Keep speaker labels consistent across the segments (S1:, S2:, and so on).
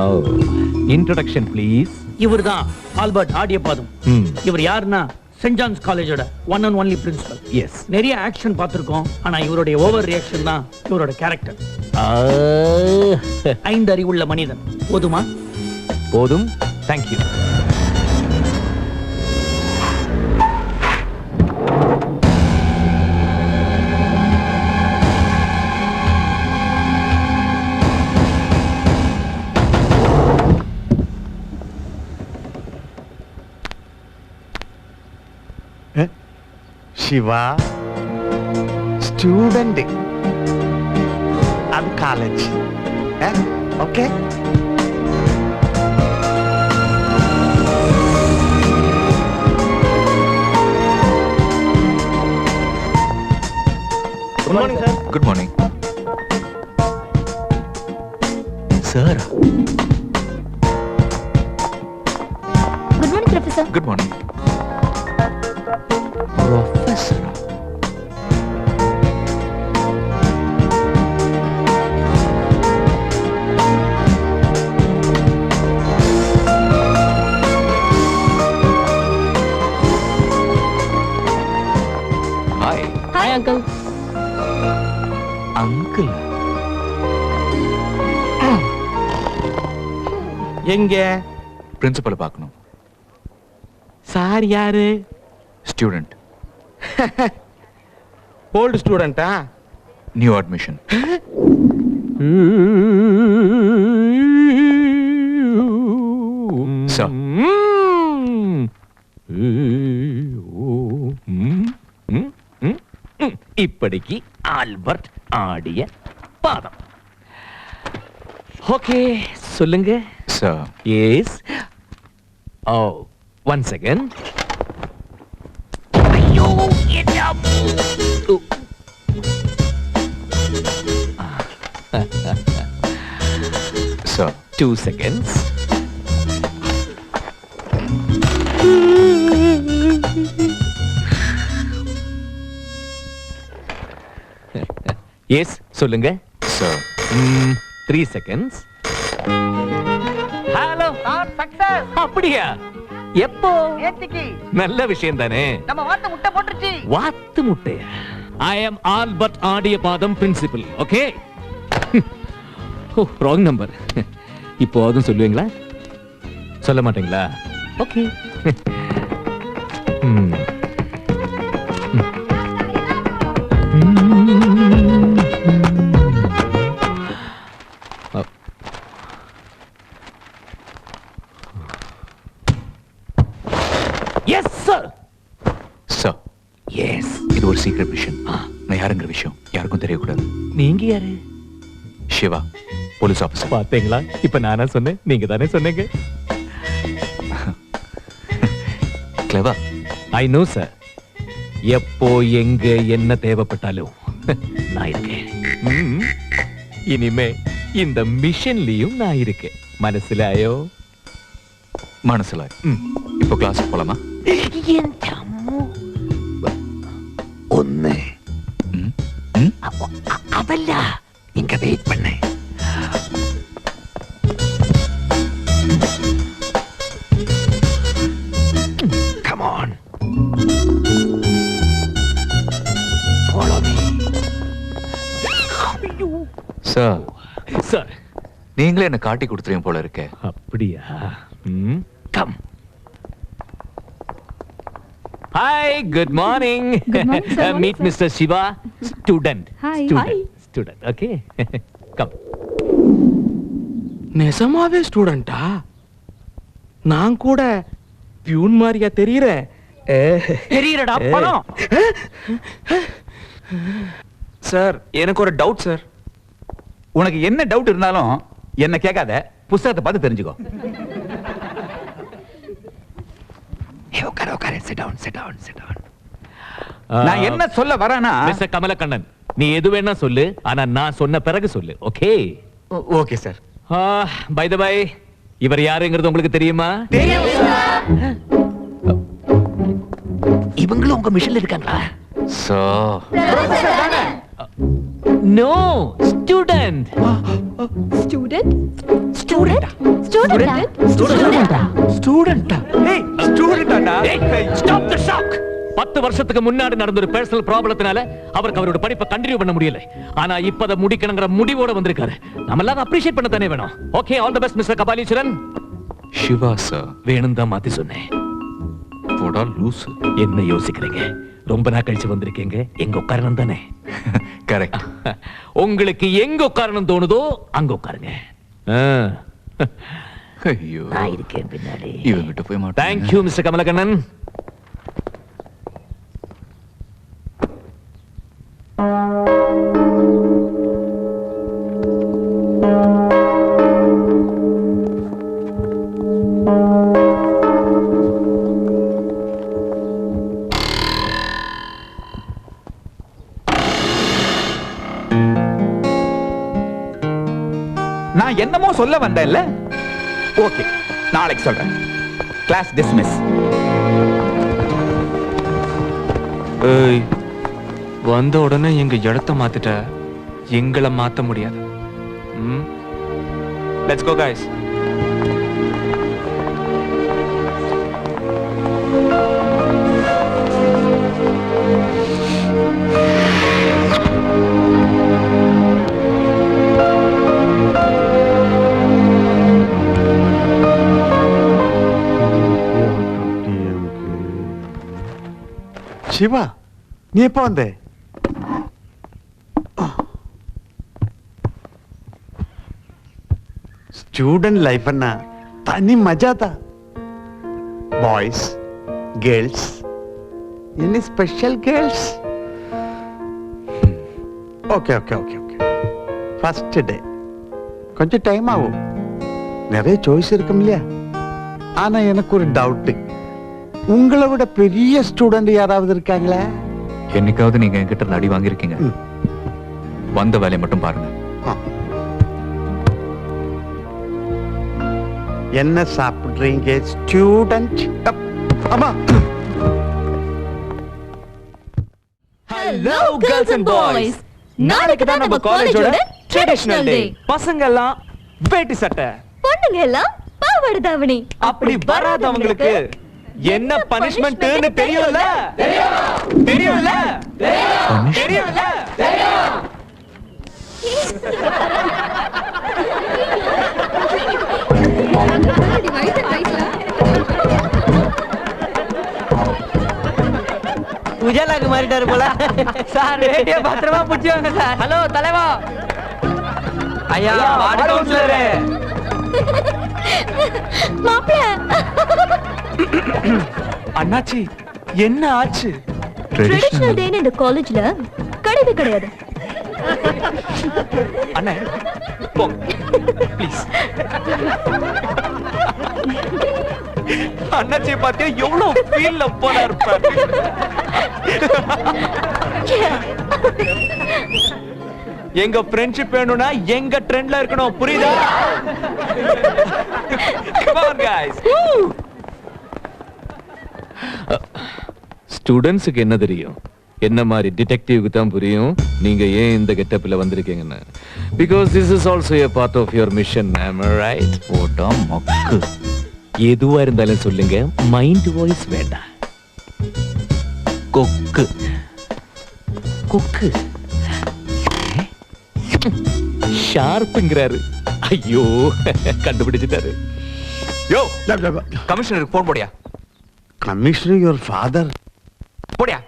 S1: O introduction please
S2: இவர்தான் Albert Adiyapatham. இவர் யாருன்னா சென்ட் ஜான்ஸ் காலேஜோட one and only principal
S1: yes
S2: நிறைய ஆக்ஷன் பார்த்திருக்கோம். ஆனா இவருடைய ஓவர் ரியாக்ஷன் தான் இவரோட கேரக்டர் ஐந்து அறிவுள்ள மனிதன். போதுமா?
S1: போதும்.
S3: Thank you Shiva,
S4: student at college.
S3: Okay? Good morning, sir.
S4: Good morning.
S3: Sir.
S5: எங்க?
S3: பிரின்சிபலை பார்க்கணும்.
S5: சார் யாரு?
S3: ஸ்டூடெண்ட்
S5: ஓல்டு ஸ்டூடெண்டா
S3: நியூ அட்மிஷன் Sir.
S1: இப்படிக்கு ஆல்பர்ட் ஆடிய பாதம். ஓகே சொல்லுங்க.
S3: sir
S1: yes oh one second ஐயோ என்ன மூ-
S3: சார்
S1: டூ செகண்ட்ஸ் எஸ் சொல்லுங்க
S3: சார்
S1: த்ரீ செகண்ட்ஸ் ஹலோ அப்படியா? எப்போ? நல்ல விஷயம் தானே
S2: நம்ம வார்த்தை முட்டை போட்டுருச்சு.
S1: வாத்து முட்டையா? ஐ அம் ஆல்பர்ட் ஆடிய பாதம் principal okay oh wrong number இப்போ அதுவும் சொல்லுவீங்களா? சொல்ல மாட்டீங்களா? Okay yes sir
S3: sir
S1: yes
S3: இது ஒரு சீக்ரெட் மிஷன் நான் யாருங்கிற விஷயம் யாருக்கும் தெரியக்கூடாது.
S1: நீங்க யாரு?
S3: சிவா போலீஸ் ஆஃபீஸர்
S1: பாத்தீங்களா இப்ப நானா சொன்னேன் நீங்க தானே சொன்னீங்க.
S3: கிளவா
S1: ஐ நோ சார் எப்போ எங்க என்ன தேவைப்பட்டாலும் நான் இருக்கேன். இனிமே இந்த மிஷன்லயும் நான் இருக்கேன். மனசுலாயோ?
S3: மனசுல
S1: ம்.
S3: இப்போ கிளாஸ்
S1: இங்க வெயிட் பண்ண. Come on. Follow me.
S3: Sir
S1: sir
S3: நீங்களே என்ன காட்டி கொடுத்துறீங்க போல இருக்கே.
S1: அப்படியா? ம் come hi good morning
S4: Good morning, sir. Morning,
S1: meet
S4: sir.
S1: Mister Shiva student
S4: Hi.
S1: Student student okay come
S5: நிஜமாவே ஸ்டூடெண்டா நான் கூட பியூன் மாதிரியா தெரியறேன்
S2: தெரியறடா பணம்
S6: சார் எனக்கு ஒரு டவுட் சார் உனக்கு என்ன டவுட் இருந்தாலும் என்ன கேட்காத. புஸ்தகத்தை பார்த்து தெரிஞ்சுக்கோ.
S1: உட்கார உட்கார sit down sit down sit down
S6: நான் என்ன சொல்ல வரேன்னா
S1: மிஸ்டர் கமலக்கண்ணன் நீ எது வேணா சொல்லு ஆனா நான் சொன்ன பிறகு சொல்லு okay
S6: okay sir
S1: by the by இவர் யாருங்கிறது உங்களுக்கு தெரியுமா? இவங்களும் உங்க மிஷன்ல இருக்காங்களா?
S3: Sir
S1: no student student
S4: student student student ஸ்டூடெண்டா
S6: ஸ்டூடெண்டா ஏய் ஸ்டூடெண்டாடா
S1: ஸ்டாப் தி ஷாக் பத்து வருஷத்துக்கு முன்னாடி நடந்த ஒரு பர்சனல் ப்ராப்ளத்தினால அவருக்கு அவரோட படிப்பை கண்டினியூ பண்ண முடியல. ஆனா இப்ப அதை முடிக்கணுங்கிற முடிவோட வந்திருக்காரு. நம்ம எல்லாரும் அப்ரிஷியேட் பண்ண தானே வேணும். Okay all the best mister Kapaleeswaran.
S3: Shiva sir
S1: வேணும் தான் மாத்தி சொன்னேன்.
S3: போடா
S1: என்ன யோசிக்கிறீங்க? ரொம்ப நாள் கழிச்சு வந்திருக்கீங்க. எங்க உட்காரணும் தானே?
S3: கரெக்ட்
S1: உங்களுக்கு எங்க உட்காரணும் தோணுதோ அங்க உட்காருங்க.
S3: ஐயோ.
S1: நான் இருக்கேன் பின்னாடி
S3: இவங்கிட்ட போய் மாட்டேன்
S1: தேங்க்யூ மிஸ்டர் கமலக்கண்ணன்.
S6: நான் என்னமோ சொல்ல வந்தேன்ல? ஓகே நாளைக்கு சொல்றேன். கிளாஸ் டிஸ்மிஸ்
S5: ஏய் வந்த உடனே எங்க இடத்த மாத்திட்ட எங்களை மாத்த முடியாது. ம்? லெட்ஸ் கோ கைஸ்
S7: சிவா நீ எப்போ வந்த ஸ்டூடெண்ட் லைஃப்னா தனி மஜா தான் boys girls any special girls okay okay okay okay first day கொஞ்சம் டைம் ஆகும் நிறைய சாய்ஸ் இருக்கும் இல்லையா ஆனா எனக்கு ஒரு டவுட்டு உங்களை விட பெரிய ஸ்டூடெண்ட் யாராவது இருக்காங்களா?
S3: என்னைக்காவது நீங்க என்கிட்ட அடி வாங்கியிருக்கீங்க. வந்த வேலையை மட்டும் பாருங்க.
S7: என்ன சாப்பிடுறீங்க ஸ்டூடெண்ட் ஆமா
S4: ஹலோ கேர்ள்ஸ் அண்ட் பாய்ஸ் நாளைக்கு தான் நம்ம காலேஜோட ட்ரெடிஷனல் டே
S5: பசங்க எல்லாம் வேட்டி சட்டை.
S4: பொண்ணுங்க எல்லாம் பாவாடை தாவணி.
S5: அப்படி வராதவங்களுக்கு என்ன பனிஷ்மெண்ட்னு தெரியும்ல? தெரியும்ல? தெரியும்ல?
S2: உஜாலாக்கு மாறிட்டாரு போல. சார் ரேடியோ பத்திரமா பிடிச்சுவாங்க சார். ஹலோ தலைவா. ஐயா வார்டு கவுன்சிலரு.
S4: மாப்பிள
S5: அண்ணாச்சி என்ன ஆச்சு?
S4: ட்ரெடிஷனல் டேன்னு இந்த காலேஜ்ல கிடையவே கிடையாது.
S5: அண்ணே போங்க ப்ளீஸ் அண்ணாச்சியை பார்த்தியா எவ்வளவு ஃபீல்ல போல இருப்பாரு எங்க ஃப்ரெண்ட்ஷிப் வேணும்னா எங்க ட்ரெண்ட்ல இருக்கணும் புரியுதா? Come on, guys.
S1: ஸ்டூடெண்ட்ஸுக்கு என்ன தெரியும்? என்ன மாதிரி டிடெக்டிவ்க்கு தான் புரியும்? நீங்க ஏன் இந்த கெட்டப்ல வந்திருக்கீங்கன்னு? Because this is also a part of your mission
S3: right மக்கு.
S1: எதுவா இருந்தாலும் சொல்லுங்க. மைண்ட் வாய்ஸ் வேண்டாம். கொக்கு. கொக்கு. ஷார்ப்புங்கிறாரு. ஐயோ கண்டுபிடிச்சிட்டாரு.
S6: யோ கமிஷனருக்கு போன் போடியா?
S7: கமிஷனர் யுவர் ஃபாதர்
S6: போடியா?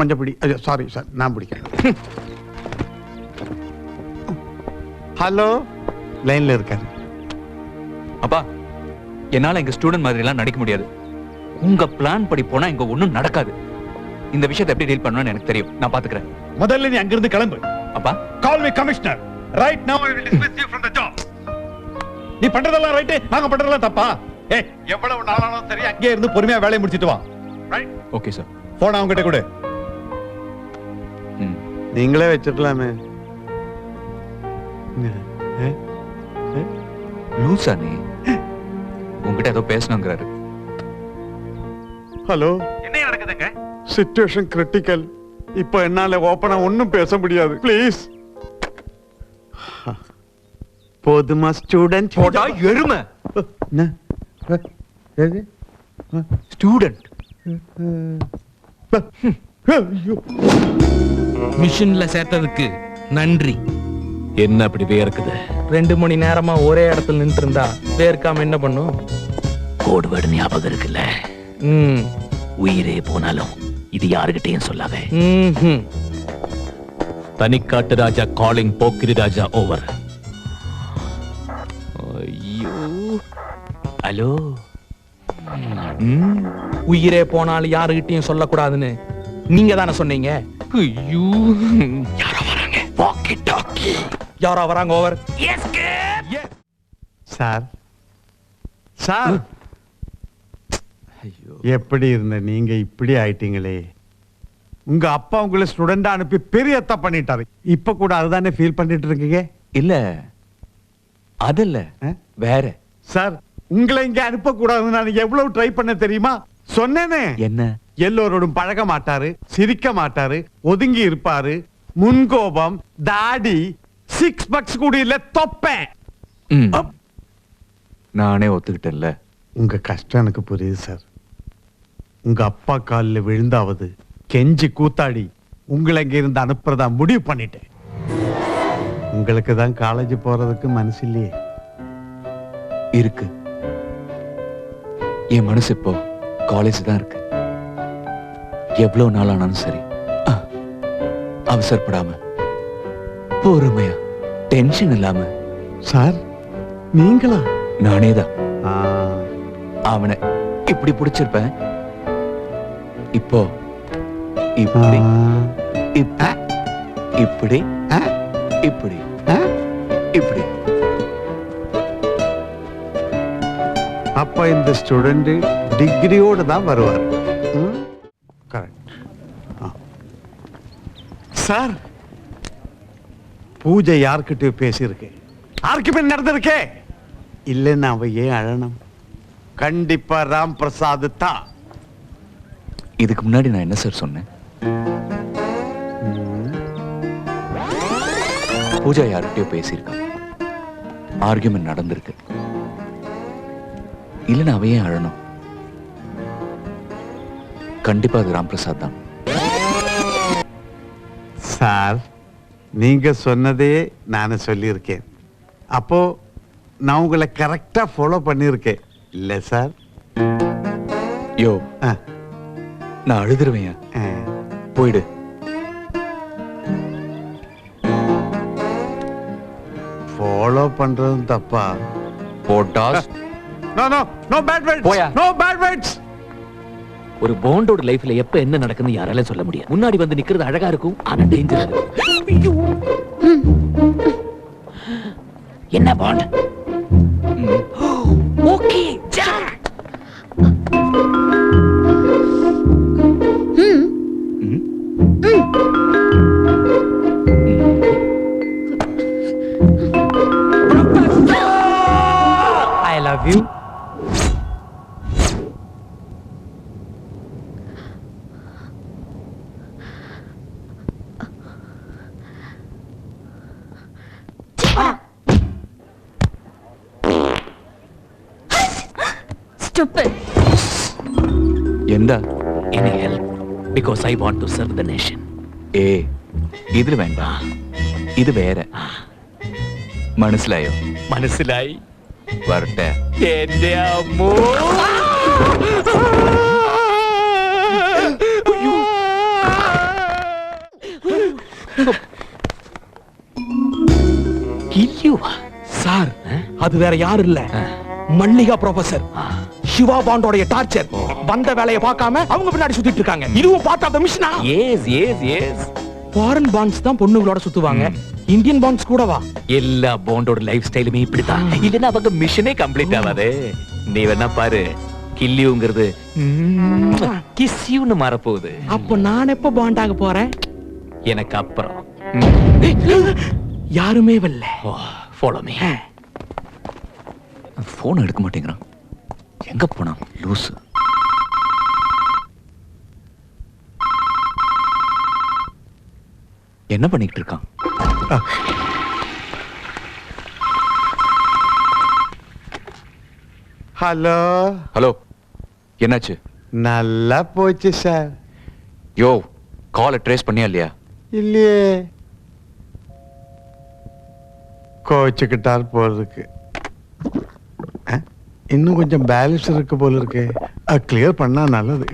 S7: கொஞ்சம் பிடி. சாரி சார் நான் பிடிக்கிறேன் ஹலோ? லைன்ல இருக்காரு.
S3: அப்பா என்னால எங்க ஸ்டூடெண்ட் மாதிரி எல்லாம் நடிக்க முடியாது. உங்க பிளான் படி போனா இங்க ஒண்ணும் நடக்காது. இந்த விஷயத்தை எப்படி டீல் பண்ணணும்னு எனக்கு தெரியும். நான் பாத்துக்கிறேன்.
S8: முதல்ல நீ அங்கிருந்து கிளம்பு.
S3: அப்பா?
S8: கால் me commissioner right now I will dismiss you from the job நீ பண்றதெல்லாம் ரைட் நாங்க பண்றதெல்லாம் தப்பா? ஏய் எவ்வளவு நாளானாலும் சரி அங்கேயே இருந்து பொறுமையா வேலையை முடிச்சிட்டு வா. ரைட்
S3: ஓகே சார்
S8: போன் அவங்க கிட்ட கொடு
S7: நீங்களே வச்சிருக்கலாமே.
S3: லூசா நீ. உங்ககிட்ட ஏதோ பேசணுங்கிறாரு.
S7: ஹலோ?
S8: என்ன நடக்குதுங்க?
S7: சிச்சுவேஷன் கிரிட்டிக்கல் இப்போ என்னால ஓப்பனா ஒன்றும் பேச முடியாது. ப்ளீஸ் போதுமா ஸ்டூடெண்ட்
S3: போடா எருமை. ஸ்டூடெண்ட்
S9: மிஷின்ல சேர்த்ததுக்கு நன்றி.
S1: என்ன அப்படி வேர்க்குது
S9: ரெண்டு மணி நேரமா ஒரே இடத்துல நின்று இருந்தா வேர்க்காம என்ன பண்ணும்?
S1: கோடு வேர்டு ஞாபகம் இருக்குல்ல?
S9: ம்.
S1: உயிரே போனாலும் இது யாருகிட்டயும் சொல்லாத.
S9: ம்ஹும்.
S1: Thanikattu Raja calling Pokkiri Raja over. ஐயோ. ஹலோ? ம்,
S9: உயிரே போனாலும் யாருகிட்டயும் சொல்லக்கூடாதுன்னு நீங்க தானே சொன்னீங்க?
S1: ஐயோ யாரோ வராங்க. வாக்கி டாக்கி
S9: யாரா வராங்க ஓவர்.
S7: சார். சார். எப்படி இருந்த நீங்க இப்படி ஆயிட்டீங்களே? உங்க அப்பா உங்களை ஸ்டூடெண்டா அனுப்பி பெரிய தப்பு பண்ணிட்டாரு. இப்ப கூட அதுதானே ஃபீல் பண்ணிட்டு இருக்கீங்க?
S3: இல்ல. அதல்ல
S7: ஆ?
S3: வேற.
S7: சார் உங்களை இங்க அனுப்ப கூடாதுன்னு நான் எவ்வளவு ட்ரை பண்ண தெரியுமா? சொன்னேனே.
S3: என்ன?
S7: எல்லோரோடும் பழக மாட்டாரு சிரிக்க மாட்டாரு ஒதுங்கி இருப்பாரு. முன்கோபம் தாடி சிக்ஸ் பக்ஸ் கூட இல்ல தொப்பேன்.
S3: நானே ஒத்துக்கிட்டேன்ல.
S7: உங்க கஷ்டம் எனக்கு புரியுது சார் உங்க அப்பா காலில் விழுந்தாவது கெஞ்சி கூத்தாடி உங்களை இங்க இருந்து அனுப்புறதா முடிவு பண்ணிட்டேன். உங்களுக்கு தான் காலேஜ் போறதுக்கு மனசு இல்லையே.
S3: இருக்கு. என் மனசு இப்போ காலேஜ் தான் இருக்கு. எவ்வளவு நாள் ஆனாலும் சரி அவசரப்படாம பொறுமையா டென்ஷன் இல்லாம.
S7: சார் நீங்களா?
S3: நானே தான். அவனை இப்படி பிடிச்சிருப்பேன். இப்போ இப்படி இப்ப- இப்படி இப்படி. இப்படி.
S7: அப்ப இந்த ஸ்டூடெண்ட் டிகிரியோட தான் வருவார். Correct sir. பூஜை யார்கிட்டயும் பேசியிருக்கேன். யாருக்குமே நடந்திருக்கே. இல்லைன்னு அவ ஏன் அழணும்? கண்டிப்பா ராம் பிரசாத் தான்.
S3: இதுக்கு முன்னாடி நான் என்ன சார் சொன்னேன்? பூஜா யார்கிட்டயோ பேசியிருக்கான். ஆர்கியூமெண்ட் நடந்திருக்கு. இல்லைன்னு அவ ஏன் அழணும். கண்டிப்பா அது ராம் பிரசாத் தான்.
S7: சார் நீங்க சொன்னதே நான் சொல்லியிருக்கேன். அப்போ நான் உங்களை கரெக்டா ஃபாலோ பண்ணியிருக்கேன். இல்ல சார்?
S3: யோ நான் அழுதுருவேன். போயிடு.
S7: ஃபாலோ பண்றதும் தப்பா?
S3: போட்டாஸ்.
S7: No no no bad words
S3: போயா.
S7: நோ பேட் வேர்ட்ஸ்
S1: ஒரு பாண்டோட லைஃப்ல எப்ப என்ன நடக்குன்னு யாரால சொல்ல முடியாது. முன்னாடி வந்து நிக்கிறது அழகா இருக்கும் ஆனா டேஞ்சர் என்ன
S9: Bond
S4: okay
S3: I
S1: love you because I want to serve the nation
S3: ஏ இதுல வேண்டாம் இது வேற മനസ്സിലായോ
S1: മനസ്സിലായി
S3: വരട്ടെ
S1: എന്റെ അമ്മോ கில்லுவா
S9: சார் அது வேற யாரும் இல்ல மல்லிகா ப்ரொஃபசர் சிவா பாண்டோடைய டார்ச்சர் வந்த வேலையை பார்க்காம அவங்க பின்னாடி சுத்திட்டு இருக்காங்க. இதுவும் பார்த்த அந்த மிஷினா
S1: yes yes yes
S9: foreign Bonds தான் பொண்ணுங்களோட சுத்துவாங்க. இந்தியன் பாண்ட்ஸ் கூடவா?
S1: எல்லா பாண்டோட லைஃப் ஸ்டைலுமே இப்படித்தான். இல்லைன்னா அவங்க மிஷனே கம்ப்ளீட் ஆகாது நீ வேணா பாரு கில்லியுங்கிறது கிஸ்யூன்னு மாறப்போகுது.
S9: அப்ப நான் எப்ப பாண்ட் ஆக போறேன்?
S1: எனக்கு அப்புறம்.
S9: யாருமே வரல.
S1: ஃபாலோ மீ
S3: போன் எடுக்க மாட்டேங்கிறான். எங்க போனான்? லூசு என்ன பண்ணிக்கிட்டு இருக்கான்?
S7: ஹலோ.
S3: ஹலோ. என்னாச்சு?
S7: நல்லா போச்சு சார்.
S3: யோ காலை ட்ரேஸ் பண்ணியா இல்லையா?
S7: இல்லையே. கோச்சுக்கிட்டார் போறதுக்கு. இருக்கு இன்னும் கொஞ்சம் பேலன்ஸ் இருக்கு போல இருக்கு. கிளியர் பண்ணா நல்லது.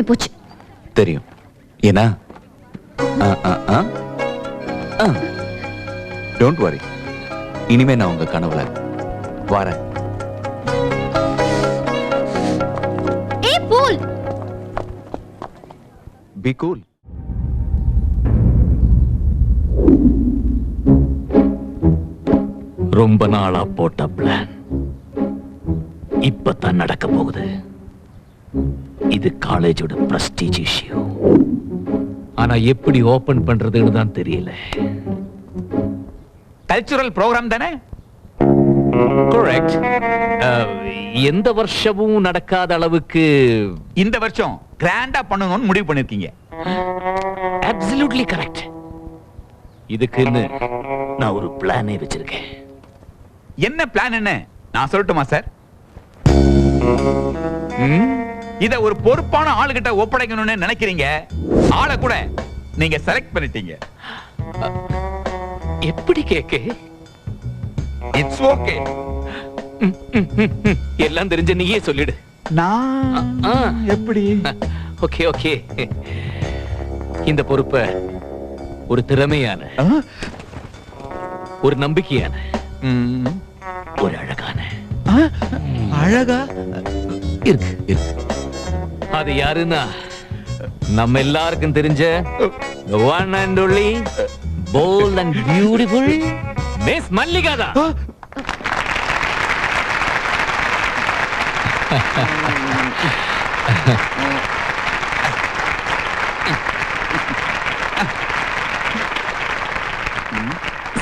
S4: தூக்கமே போச்சு.
S3: தெரியும். ஏன்னா டோன்ட் வரி இனிமே நான் உங்க கனவுல வரேன்.
S4: ஏ பூல்.
S3: பி கூல்
S1: ரொம்ப நாளா போட்ட பிளான் இப்பதான் நடக்க போகுது. இது காலேஜோட பிரஸ்டீஜ் இஷ்யூ ஆனா எப்படி ஓபன் பண்றதுன்னு தான் தெரியல.
S6: கல்ச்சுரல் ப்ரோக்ராம் தானே?
S1: கரெக்ட் எந்த வருஷமும் நடக்காத அளவுக்கு
S6: இந்த வருஷம் கிராண்டா பண்ணணும்னு முடிவு பண்ணிருக்கீங்க.
S1: அப்சல்யூட்லி கரெக்ட் இதுக்குன்னு நான் ஒரு பிளானே வச்சிருக்கேன்.
S6: என்ன பிளான் என்ன? நான் சொல்லட்டுமா சார்
S1: ம்?
S6: இத ஒரு பொறுப்பான ஆளுகிட்ட ஒப்படைக்கணும்னு நினைக்கிறீங்க? ஆளை கூட நீங்க செலக்ட் பண்ணிட்டீங்க.
S1: எப்படி கேக்கு?
S6: இட்ஸ் ஓகே
S1: எல்லாம் தெரிஞ்ச நீயே சொல்லிடு.
S6: நான். எப்படி?
S1: Okay okay. இந்த பொறுப்பை ஒரு திறமையான? ஒரு நம்பிக்கையான. ஒரு அழகான?
S6: அழகா?
S1: இருக்கு இருக்கு. அது யாருன்னா? நம்ம எல்லாருக்கும் தெரிஞ்ச one and only bold and beautiful miss Mallika தான்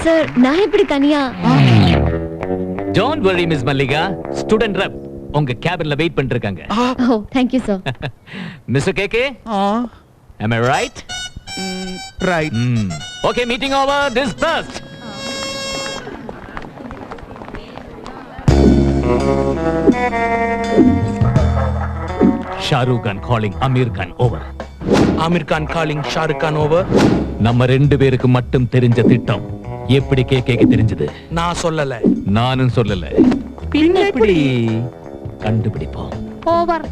S4: சார் நான் எப்படி தனியா?
S1: Don't worry miss Mallika. Student rep உங்க கேபின்ல வெயிட் பண்ணிட்டு இருக்காங்க
S4: ஓ thank you sir
S1: mister KK am i right?
S6: Right
S1: Hmm. Okay, meeting over. Dispersed. Shahrukh Khan calling Aamir Khan over
S9: Aamir Khan calling Shahrukh Khan over
S1: நம்ம ரெண்டு பேருக்கு மட்டும் தெரிஞ்ச திட்டம். எப்படி கேக்க தெரிஞ்சது?
S9: நான் சொல்லல.
S1: நானும் சொல்லல. பின்ன எப்படி? கண்டுபிடிப்போம்.
S4: ஓவர்